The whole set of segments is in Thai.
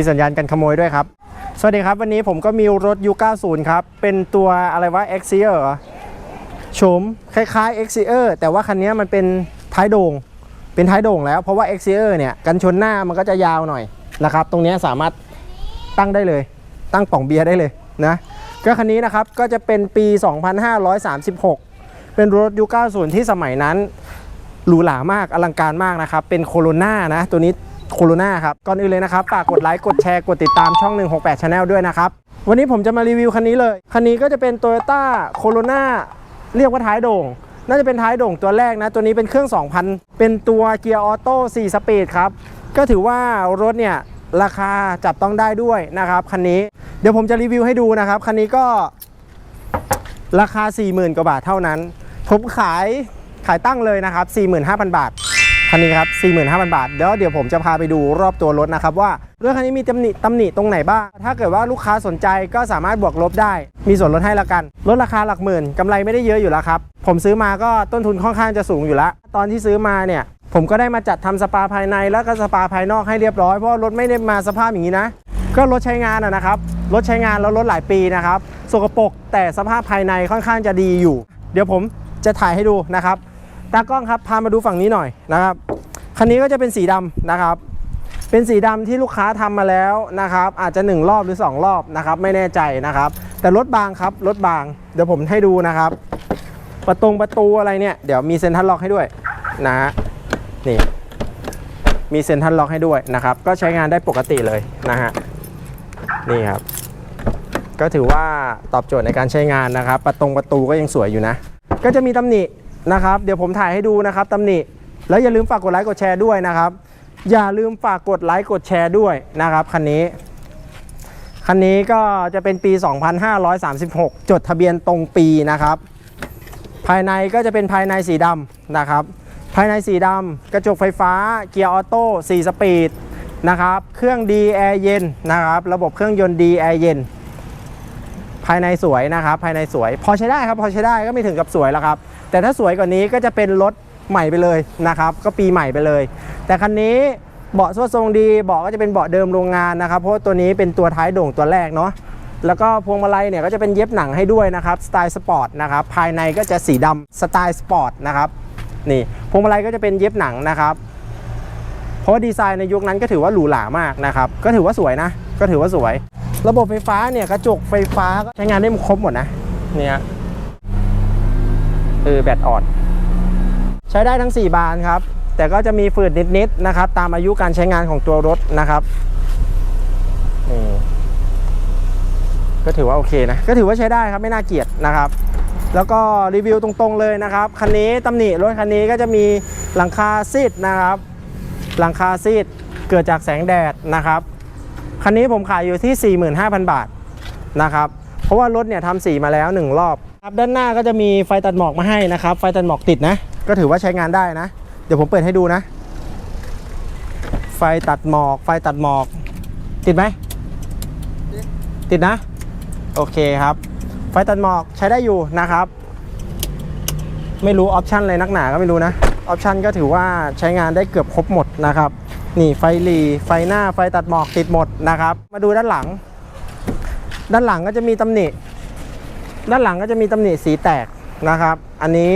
มีสัญญาณกันขโมยด้วยครับ สวัสดีครับ วันนี้ผมก็มีรถยุค90 ครับ เป็นตัวอะไรวะ x c เหรอโฉมคล้ายๆ x c แต่ว่าคันนี้มันเป็นท้ายโด่ง เป็นท้ายโด่งแล้วเพราะว่า x c เนี่ยกันชนหน้ามันก็จะยาวหน่อยนะครับ ตรงนี้สามารถตั้งได้เลย ตั้งป่องเบียร์ได้เลยนะก็คันนี้นะครับก็จะเป็นปี 2536 เป็นรถยุค90 ที่สมัยนั้นหรูหรามากอลังการมากนะครับ เป็นโคโรนานะ ตัวนี้ โคโรนาครับ ก่อนอื่นเลยนะครับฝากกดไลค์กดแชร์กดติดตามช่อง 168 Channel ด้วยนะครับ วันนี้ผมจะมารีวิวคันนี้เลย คันนี้ก็จะเป็น Toyota Corona เรียกว่าท้ายโด่ง น่าจะเป็นท้ายโด่งตัวแรกนะ ตัวนี้เป็นเครื่อง 2,000 เป็นตัวเกียร์ออโต้4สปีดครับ ก็ถือว่ารถเนี่ยราคาจับต้องได้ด้วยนะครับคันนี้ เดี๋ยวผมจะรีวิวให้ดูนะครับคันนี้ก็ราคา 40,000 กว่าบาทเท่านั้น ผมขายขายตั้งเลยนะครับ 45,000 บาท คันนี้ครับ 45,000 บาทเดี๋ยวเดี๋ยวผมจะพาไปดูรอบตัวรถนะครับว่ารถคันนี้มีตำหนิตำหนิตรงไหนบ้าง ถ้าเกิดว่าลูกค้าสนใจก็สามารถบวกลบได้ มีส่วนลดให้ละกันลดราคาหลักหมื่นกำไรไม่ได้เยอะอยู่แล้วครับ ผมซื้อมาก็ต้นทุนค่อนข้างจะสูงอยู่แล้ว ตอนที่ซื้อมาเนี่ยผมก็ได้มาจัดทำสปาภายในแล้วก็สปาภายนอกให้เรียบร้อยเพราะรถไม่ได้มาสภาพอย่างนี้นะ ก็รถใช้งานนะครับรถใช้งานแล้วรถหลายปีนะครับสกปรกแต่สภาพภายในค่อนข้างจะดีอยู่ เดี๋ยวผมจะถ่ายให้ดูนะครับ ตากล้องครับพามาดูฝั่งนี้หน่อยนะครับคันนี้ก็จะเป็นสีดำนะครับ เป็นสีดำที่ลูกค้าทำมาแล้วนะครับ อาจจะ 1 รอบหรือ 2 รอบนะครับ ไม่แน่ใจนะครับ แต่รถบางครับรถบาง เดี๋ยวผมให้ดูนะครับ ประตงประตูอะไรเนี่ยเดี๋ยวมีเซ็นทัลล็อกให้ด้วยนะฮะนี่มีเซ็นทัลล็อกให้ด้วยนะครับ ก็ใช้งานได้ปกติเลยนะฮะนี่ครับ ก็ถือว่าตอบโจทย์ในการใช้งานนะครับ ประตงประตูก็ยังสวยอยู่นะ ก็จะมีตำหนิ นะครับ เดี๋ยวผมถ่ายให้ดูนะครับตำหนิ แล้วอย่าลืมฝากกดไลค์กดแชร์ด้วยนะครับ อย่าลืมฝากกดไลค์กดแชร์ด้วยนะครับคันนี้ คันนี้ก็จะเป็นปี 2536 จดทะเบียนตรงปีนะครับ ภายในก็จะเป็นภายในสีดำนะครับ ภายในสีดำกระจกไฟฟ้า เกียร์ออโต้4สปีดนะครับ เครื่องดีแอร์เย็นนะครับ ระบบเครื่องยนต์ดีแอร์เย็นายในสวยนะครับ ภายในสวย พอใช้ได้ครับ พอใช้ได้ก็ไม่ถึงกับสวยแล้วครับ แต่ถ้าสวยกว่านี้ก็จะเป็นรถใหม่ไปเลยนะครับ ก็ปีใหม่ไปเลย แต่คันนี้เบาะสวดทรงดี เบาะก็จะเป็นเบาะเดิมโรงงานนะครับ เพราะตัวนี้เป็นตัวท้ายโด่งตัวแรกเนาะ แล้วก็พวงมาลัยเนี่ยก็จะเป็นเย็บหนังให้ด้วยนะครับ สไตล์สปอร์ตนะครับ ภายในก็จะสีดำสไตล์สปอร์ตนะครับ นี่พวงมาลัยก็จะเป็นเย็บหนังนะครับ เพราะดีไซน์ในยุคนั้นก็ถือว่าหรูหรามากนะครับ ก็ถือว่าสวยนะ ก็ถือว่าสวย ระบบไฟฟ้าเนี่ยกระจกไฟฟ้าก็ใช้งานได้ครบหมดนะเนี่ยเออแบตอ่อน ใช้ได้ทั้ง 4 บานครับ แต่ก็จะมีฝืดนิดๆนะครับ ตามอายุการใช้งานของตัวรถนะครับนี่ก็ถือว่าโอเคนะ ก็ถือว่าใช้ได้ครับไม่น่าเกลียดนะครับ แล้วก็รีวิวตรงๆเลยนะครับคันนี้ตำหนิรถคันนี้ก็จะมีหลังคาซีดนะครับ หลังคาซีดเกิดจากแสงแดดนะครับ คันนี้ผมขายอยู่ที่ 45,000 บาทนะครับ เพราะว่ารถเนี่ยทำสีมาแล้ว 1 รอบครับด้านหน้าก็จะมีไฟตัดหมอกมาให้นะครับ ไฟตัดหมอกติดนะ ก็ถือว่าใช้งานได้นะ เดี๋ยวผมเปิดให้ดูนะ ไฟตัดหมอก ไฟตัดหมอก ติดไหม ติดนะ โอเคครับ ไฟตัดหมอกใช้ได้อยู่นะครับ ไม่รู้ออปชันอะไรนักหนาก็ไม่รู้นะ ออปชันก็ถือว่าใช้งานได้เกือบครบหมดนะครับ นี่ไฟหลีไฟหน้าไฟตัดหมอกติดหมดนะครับ มาดูด้านหลัง ด้านหลังก็จะมีตำหนิ ด้านหลังก็จะมีตำหนิสีแตกนะครับ อันนี้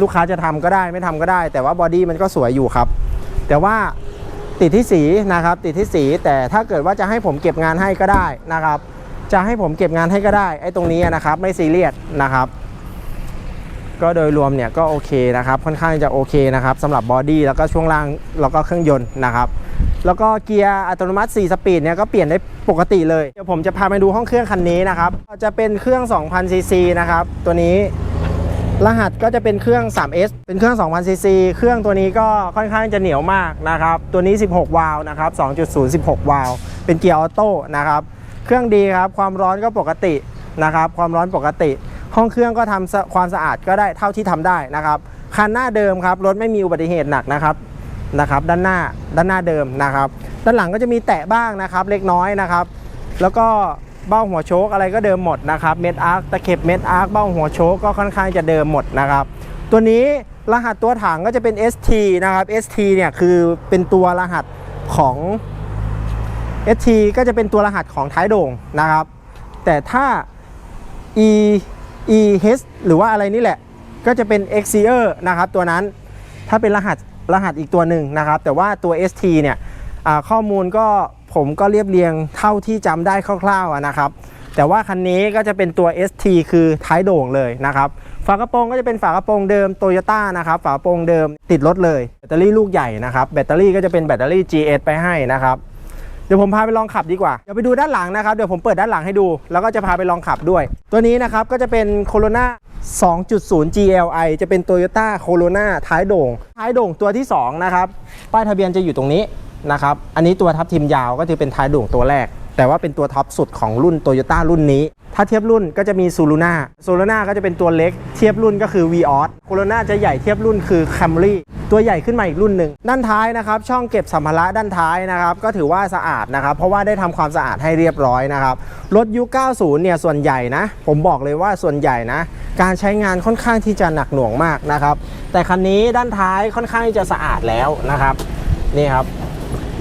ลูกค้าจะทำก็ได้ไม่ทำก็ได้ แต่ว่าบอดี้มันก็สวยอยู่ครับ แต่ว่าติดที่สีนะครับ ติดที่สีแต่ถ้าเกิดว่าจะให้ผมเก็บงานให้ก็ได้นะครับ จะให้ผมเก็บงานให้ก็ได้ไอ้ตรงนี้นะครับ ไม่ซีเรียสนะครับ ก็โดยรวมเนี่ยก็โอเคนะครับค่อนข้างจะโอเคนะครับสำหรับบอดี้แล้วก็ช่วงล่างแล้วก็เครื่องยนต์นะครับแล้วก็เกียร์อัตโนมัติ 4 สปีดเนี่ยก็เปลี่ยนได้ปกติเลยเดี๋ยวผมจะพาไปดูห้องเครื่องคันนี้นะครับจะเป็นเครื่อง 2,000 ซีซีนะครับตัวนี้รหัสก็จะเป็นเครื่อง 3S เป็นเครื่อง 2,000ซีซีเครื่องตัวนี้ก็ค่อนข้างจะเหนียวมากนะครับ ตัวนี้ 16 วาล์วนะครับ 2.0 16 วาล์วเป็นเกียร์ออโต้นะครับ เครื่องดีครับ ความร้อนก็ปกตินะครับ ความร้อนปกติ ห้องเครื่องก็ทำสะความสะอาดก็ได้เท่าที่ทำได้นะครับคันหน้าเดิมครับรถไม่มีอุบัติเหตุหนักนะครับนะครับ ด้านหน้าด้านหน้าเดิมนะครับ ด้านหลังก็จะมีแตะบ้างนะครับ เล็กน้อยนะครับ แล้วก็เบ้าหัวโชคอะไรก็เดิมหมดนะครับเม็ดอาร์คตะเข็บเม็ดอาร์คเบ้าหัวโชคก็ค่อนข้างจะเดิมหมดนะครับ ตัวนี้รหัสตัวถังก็จะเป็น ST นะครับ ST เนี่ยคือเป็นตัวรหัสของ ST ก็จะเป็นตัวรหัสของท้ายโด่งนะครับ แต่ถ้า E E H หรือว่าอะไรนี่แหละ ก็จะเป็น x i e r นะครับตัวนั้นถ้าเป็นรหัสรหัสอีกตัวหนึ่งนะครับ แต่ว่าตัว ST เนี่ยข้อมูลก็ผมก็เรียบเรียงเท่าที่จำได้คร่าวๆนะครับ แต่ว่าคันนี้ก็จะเป็นตัว ST คือท้ายโด่งเลยนะครับฝากระโปรงก็จะเป็นฝากระโปรงเดิมโตโยต้านะครับฝากระโปรงเดิมติดรถเลยแบตเตอรี่ลูกใหญ่นะครับแบตเตอรี่ก็จะเป็นแบตเตอรี่ GS ไปให้นะครับ เดี๋ยวผมพาไปลองขับดีกว่า เดี๋ยวไปดูด้านหลังนะครับ เดี๋ยวผมเปิดด้านหลังให้ดู แล้วก็จะพาไปลองขับด้วย ตัวนี้นะครับก็จะเป็นโคโรนา2.0 GLI จะเป็น Toyota Corona ท้ายโด่ง ท้ายโด่งตัวที่ 2 นะครับ ป้ายทะเบียนจะอยู่ตรงนี้นะครับ อันนี้ตัวทับทิมยาวก็จะเป็นท้ายโด่งตัวแรก แต่ว่าเป็นตัวท็อปสุดของรุ่น Toyota รุ่นนี้ ถ้าเทียบรุ่นก็จะมี s u l u n a s u l u n a ก็จะเป็นตัวเล็ก เทียบรุ่นก็คือ v o s Corona จะใหญ่เทียบรุ่นคือ Camry ตัวใหญ่ขึ้นมาอีกรุ่นหนึ่งด้านท้ายนะครับช่องเก็บสัมภาระด้านท้ายนะครับก็ถือว่าสะอาดนะครับเพราะว่าได้ทำความสะอาดให้เรียบร้อยนะครับรถยุค 90 เนี่ยส่วนใหญ่นะ ผมบอกเลยว่าส่วนใหญ่นะ การใช้งานค่อนข้างที่จะหนักหน่วงมากนะครับแต่คันนี้ด้านท้ายค่อนข้างที่จะสะอาดแล้วนะครับนี่ครับ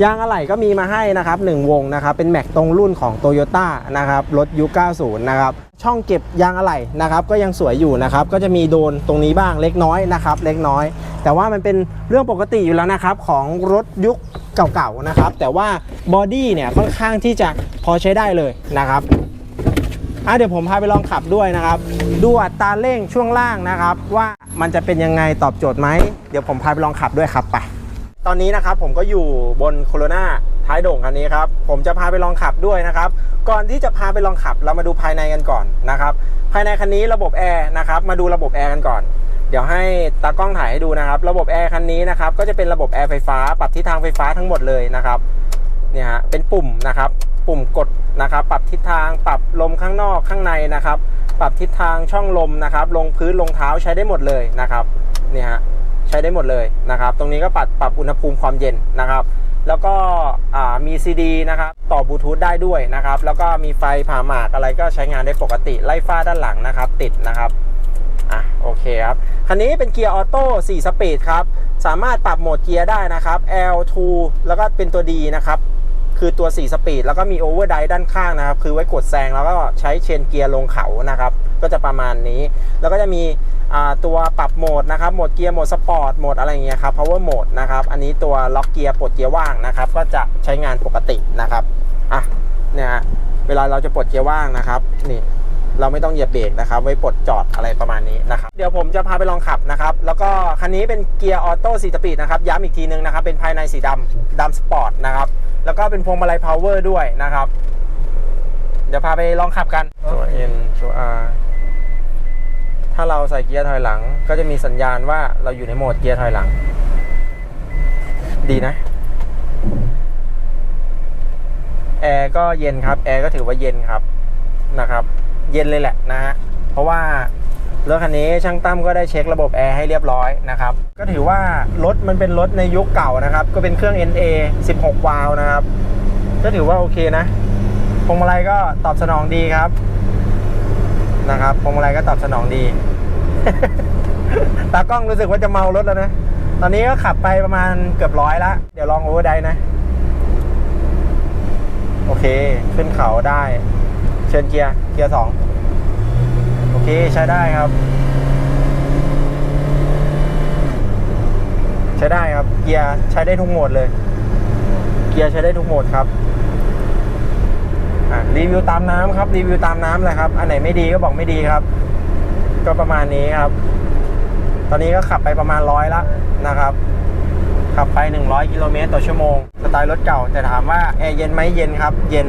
ยางอะไหล่ก็มีมาให้นะครับ1วงนะครับเป็นแม็กตรงรุ่นของ t o y ยต้นะครับรถยุค90 นะครับช่องเก็บยางอะไหล่นะครับก็ยังสวยอยู่นะครับก็จะมีโดนตรงนี้บ้างเล็กน้อยนะครับเล็กน้อย แต่ว่ามันเป็นเรื่องปกติอยู่แล้วนะครับของรถยุคเก่าๆนะครับแต่ว่าบอดี้เนี่ยค่อนข้างที่จะพอใช้ได้เลยนะครับอะเดี๋ยวผมพาไปลองขับด้วยนะครับดูอัตราเร่งช่วงล่างนะครับ ว่ามันจะเป็นยังไงตอบโจทย์ไหมเดี๋ยวผมพาไปลองขับด้วยครับไป ตอนนี้นะครับผมก็อยู่บนโคโรนาท้ายโด่งคันนี้ครับ ผมจะพาไปลองขับด้วยนะครับ ก่อนที่จะพาไปลองขับเรามาดูภายในกันก่อนนะครับ ภายในคันนี้ระบบแอร์นะครับ มาดูระบบแอร์กันก่อน เดี๋ยวให้ตากล้องถ่ายให้ดูนะครับ ระบบแอร์คันนี้นะครับ ก็จะเป็นระบบแอร์ไฟฟ้า ปรับทิศทางไฟฟ้าทั้งหมดเลยนะครับเนี่ยฮะเป็นปุ่มนะครับ ปุ่มกดนะครับ ปรับทิศทาง ปรับลมข้างนอกข้างในนะครับ ปรับทิศทางช่องลมนะครับ ลงพื้นลงเท้าใช้ได้หมดเลยนะครับ เนี่ยฮะ ใช้ได้หมดเลยนะครับ ตรงนี้ก็ปรับปรับอุณหภูมิความเย็นนะครับ แล้วก็อ่ามี CD นะครับ ต่อบลูทูธได้ด้วยนะครับ แล้วก็มีไฟผ่าหมากอะไรก็ใช้งานได้ปกติ ไล่ฟ้าด้านหลังนะครับ ติดนะครับอะโอเคครับ คันนี้เป็นเกียร์ออโต้ 4 สปีดครับ สามารถปรับโหมดเกียร์ได้นะครับ L2 แล้วก็เป็นตัว D นะครับคือตัว 4 สปีด แล้วก็มีโอเวอร์ไดด้านข้างนะครับ คือไว้กดแซงแล้วก็ใช้เชนเกียร์ลงเขานะครับ ก็จะประมาณนี้ แล้วก็จะมี ตัวปรับโหมดนะครับโหมดเกียร์โหมดสปอร์ตโหมดอะไรเงี้ยครับ power mode นะครับอันนี้ตัวล็อกเกียร์ปลดเกียร์ว่างนะครับก็จะใช้งานปกตินะครับอะเนี่ยเวลาเราจะปลดเกียร์ว่างนะครับนี่เราไม่ต้องเหยียบเบรกนะครับ ไว้ปลดจอดอะไรประมาณนี้นะครับ เดี๋ยวผมจะพาไปลองขับนะครับ แล้วก็คันนี้เป็นเกียร์ออโต้4สปีดนะครับ ย้ำอีกทีนึงนะครับ เป็นภายในสีดำดำสปอร์ตนะครับ แล้วก็เป็นพวงมาลัยพาวเวอร์ด้วยนะครับ เดี๋ยวพาไปลองขับกันตัว N ตัว R ถ้าเราใส่เกียร์ถอยหลัง ก็จะมีสัญญาณว่าเราอยู่ในโหมดเกียร์ถอยหลัง ดีนะ แอร์ก็เย็นครับ แอร์ก็ถือว่าเย็นครับนะครับ เย็นเลยแหละนะฮะ เพราะว่ารถคันนี้ช่างตั้มก็ได้เช็คระบบแอร์ให้เรียบร้อยนะครับ ก็ถือว่ารถมันเป็นรถในยุคเก่านะครับ ก็เป็นเครื่อง NA 16 วาล์วนะครับ ก็ถือว่าโอเคนะพวงมาลัยก็ตอบสนองดีครับ นะครับพวงมาลัยก็ตอบสนองดี ตากล้องรู้สึกว่าจะเมารถแล้วนะ ตอนนี้ก็ขับไปประมาณเกือบร้อยละ เดี๋ยวลองโอเวอร์ไดนะ โอเค ขึ้นเขาได้ เชิญเกียร์ เกียร์สองโอเคใช้ได้ครับ ใช้ได้ครับ เกียร์ใช้ได้ทุกโหมดเลย เกียร์ใช้ได้ทุกโหมดครับ อะรีวิวตามน้ำครับรีวิวตามน้ำเลยครับ อันไหนไม่ดีก็บอกไม่ดีครับ ก็ประมาณนี้ครับ ตอนนี้ก็ขับไปประมาณร้อยละนะครับ ขับไป 100 กิโลเมตรต่อชั่วโมงสไตล์รถเก่า แต่ถามว่าแอร์เย็นไหมเย็นครับ เย็น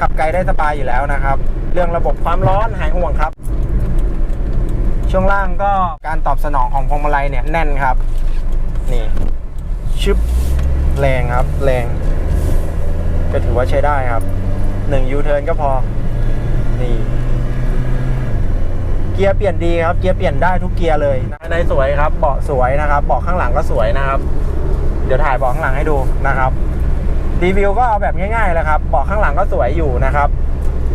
ขับไกลได้สบายอยู่แล้วนะครับ เรื่องระบบความร้อนหายห่วงครับ ช่วงล่างก็การตอบสนองของพวงมาลัยเนี่ยแน่นครับ นี่ชึบแรงครับ แรง ก็ถือว่าใช้ได้ครับ หนึ่งยูเทิร์นก็พอ นี่ เกียร์เปลี่ยนดีครับ เกียร์เปลี่ยนได้ทุกเกียร์เลยภายในสวยครับ เบาะสวยนะครับเบาะข้างหลังก็สวยนะครับ เดี๋ยวถ่ายเบาะข้างหลังให้ดูนะครับรีวิวก็เอาแบบง่ายๆแหละครับเบาะข้างหลังก็สวยอยู่นะครับ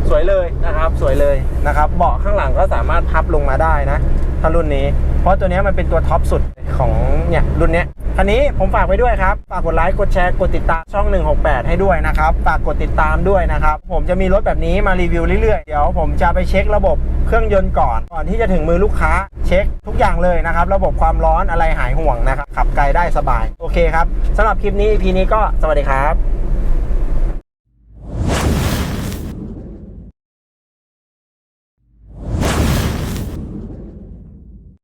สวยเลยนะครับ สวยเลยนะครับ เบาะข้างหลังก็สามารถพับลงมาได้นะ ถ้ารุ่นนี้ เพราะตัวเนี้ยมันเป็นตัวท็อปสุดของเนี่ยรุ่นเนี้ย คันนี้ผมฝากไว้ด้วยครับ ฝากกดไลค์กดแชร์กดติดตามช่อง 168 ให้ด้วยนะครับ ฝากกดติดตามด้วยนะครับ ผมจะมีรถแบบนี้มารีวิวเรื่อยๆ เดี๋ยวผมจะไปเช็คระบบเครื่องยนต์ก่อน ก่อนที่จะถึงมือลูกค้า เช็คทุกอย่างเลยนะครับ ระบบความร้อนอะไรหายห่วงนะครับ ขับไกลได้สบาย โอเคครับสำหรับคลิปนี้ EP นี้ก็สวัสดีครับ